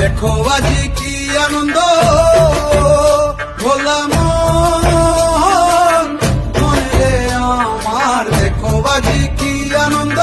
দেখো আজি কি আনন্দ। ভোলা মন। মনে আমার দেখো আজি কি আনন্দ।